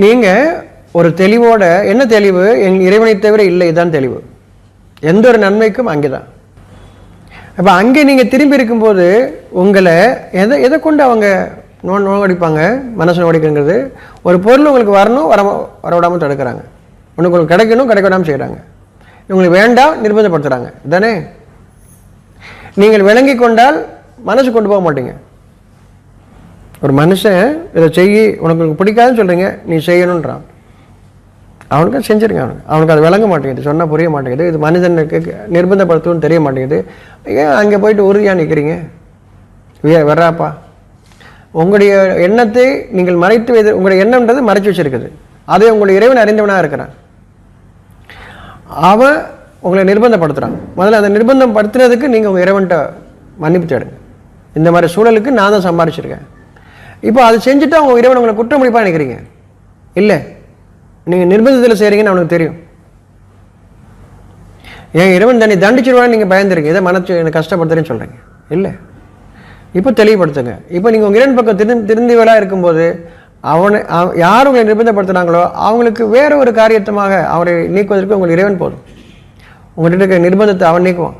நீங்கள் ஒரு தெளிவோட என்ன தெளிவு? என் இறைவனை தவிர இல்லை இதுதான் தெளிவு. எந்த ஒரு நன்மைக்கும் அங்கே தான் அப்போ அங்கே நீங்கள் திரும்பி இருக்கும்போது உங்களை எதை எதை கொண்டு அவங்க நோ நோவடிப்பாங்க? மனசு நோடிக்குங்கிறது ஒரு பொருள் உங்களுக்கு வரணும் வர வர விடாமல் தடுக்கிறாங்க. உனக்கு உங்களுக்கு கிடைக்கணும் கிடைக்க விடாமல் செய்கிறாங்க உங்களுக்கு வேண்டாம் நிர்பந்தப்படுத்துகிறாங்க தானே? நீங்கள் விளங்கி கொண்டால் மனசு கொண்டு போக மாட்டீங்க. ஒரு மனுஷன் இதை செய்ய உனக்கு பிடிக்காதுன்னு சொல்கிறீங்க நீ செய்யணுன்றான் அவனுக்கு செஞ்சுருங்க அவனுக்கு. அவனுக்கு அது விளங்க மாட்டேங்குது சொன்னால் புரிய மாட்டேங்குது இது மனிதனுக்கு நிர்பந்தப்படுத்தும்னு தெரிய மாட்டேங்குது. ஏன் அங்கே போயிட்டு உறுதியாக நிற்கிறீங்க வே வர்றாப்பா உங்களுடைய எண்ணத்தை நீங்கள் மறைத்து வைத்து உங்களுடைய எண்ணம்ன்றது மறைச்சு வச்சிருக்குது. அதை உங்களுடைய இறைவன் அறிந்தவனாக இருக்கிறான். அவன் உங்களை நிர்பந்தப்படுத்துகிறான் முதல்ல அந்த நிர்பந்தம் படுத்துறதுக்கு நீங்கள் உங்கள் இறைவன்கிட்ட மன்னிப்பு தேடுங்க. இந்த மாதிரி சூழலுக்கு நான் தான் சம்பாரிச்சிருக்கேன். இப்போ அது செஞ்சுட்டு அவங்க இறைவன் உங்களை குற்றம் முடிப்பாக நினைக்கிறீங்க? இல்லை. நீங்கள் நிர்பந்தத்தில் செய்கிறீங்கன்னு அவனுக்கு தெரியும். ஏன் இறைவன் தன்னை தண்டிச்சிடுவான்னு நீங்கள் பயந்துருங்க. இதை மனச்சு எனக்கு கஷ்டப்படுத்துறேன்னு சொல்கிறீங்க இல்லை. இப்போ தெளிவுபடுத்துங்க. இப்போ நீங்கள் உங்கள் இறைவன் பக்கம் திரு திருந்திவலாக இருக்கும்போது அவனை அவ- யார் உங்களை நிர்பந்தப்படுத்துனாங்களோ அவங்களுக்கு வேற ஒரு காரியத்தமாக அவரை நீக்குவதற்கு உங்கள் இறைவன் போதும். உங்கள்கிட்ட இருக்க நிர்பந்தத்தை அவன் நீக்குவான்.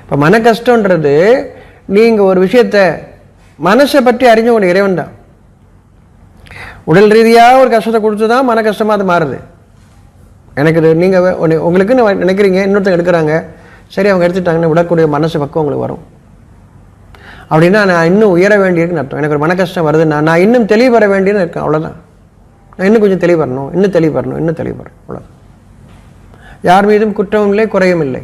இப்போ மன கஷ்டன்றது நீங்கள் ஒரு விஷயத்தை மனசை பற்றி அறிஞ்சவன் இறைவன் தான். உடல் ரீதியாக ஒரு கஷ்டத்தை கொடுத்து தான் மன கஷ்டமாக அது மாறுது. எனக்கு இது நீங்கள் உங்களுக்குன்னு நினைக்கிறீங்க இன்னொருத்தங்க எடுக்கிறாங்க சரி அவங்க எடுத்துட்டாங்கன்னு விடக்கூடிய மனசு பக்கம் உங்களுக்கு வரும். அப்படின்னா நான் இன்னும் உயர வேண்டியிருக்குன்னு அர்த்தம். எனக்கு ஒரு மன கஷ்டம் வருதுன்னா நான் இன்னும் தெளிவு பெற வேண்டியதுன்னு இருக்கேன் அவ்வளோதான் நான் இன்னும் கொஞ்சம் தெளிவு வரணும் இன்னும் தெளிவு வரணும் இன்னும் தெளிவு வரணும் அவ்வளோதான் யார் மீதும் குற்றமும் இல்லை குறையும் இல்லை.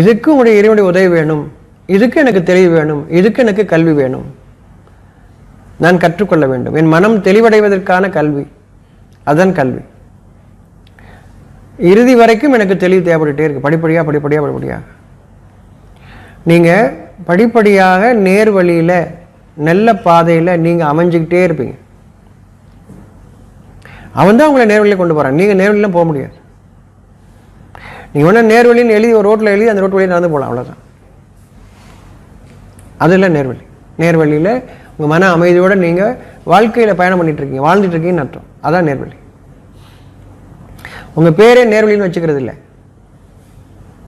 இதுக்கு உங்களுடைய இறைவனுடைய உதவி வேணும். இதுக்கு எனக்கு தெளிவு வேணும் இதுக்கு எனக்கு கல்வி வேணும். நான் கற்றுக்கொள்ள வேண்டும். என் மனம் தெளிவடைவதற்கான கல்வி அதுதான் கல்வி. இறுதி வரைக்கும் எனக்கு தெளிவு தேவைப்பட்டுட்டே இருக்கு. படிப்படியாக படிப்படியாக படிப்படியாக நீங்கள் படிப்படியாக நேர் வழியில் நல்ல பாதையில் நீங்கள் அமைஞ்சிக்கிட்டே இருப்பீங்க. அவன் தான் உங்களை நேர்வழியில் கொண்டு போகிறான் நீங்கள் நேர்வழியில் போக முடியாது. நீங்கள் வேணால் நேர்வழின்னு எழுதி ஒரு ரோட்டில் எழுதி அந்த ரோட்டு வழியில் நடந்து போகலாம் அவ்வளோதான் அது இல்லை நேர்வழி. நேர்வழியில் உங்கள் மன அமைதியோடு நீங்கள் வாழ்க்கையில் பயணம் பண்ணிட்டு இருக்கீங்க வாழ்ந்துட்டு இருக்கீங்கன்னு அர்த்தம். அதான் நேர்வழி. உங்கள் பேரே நேர்வழின்னு வச்சுக்கிறது இல்லை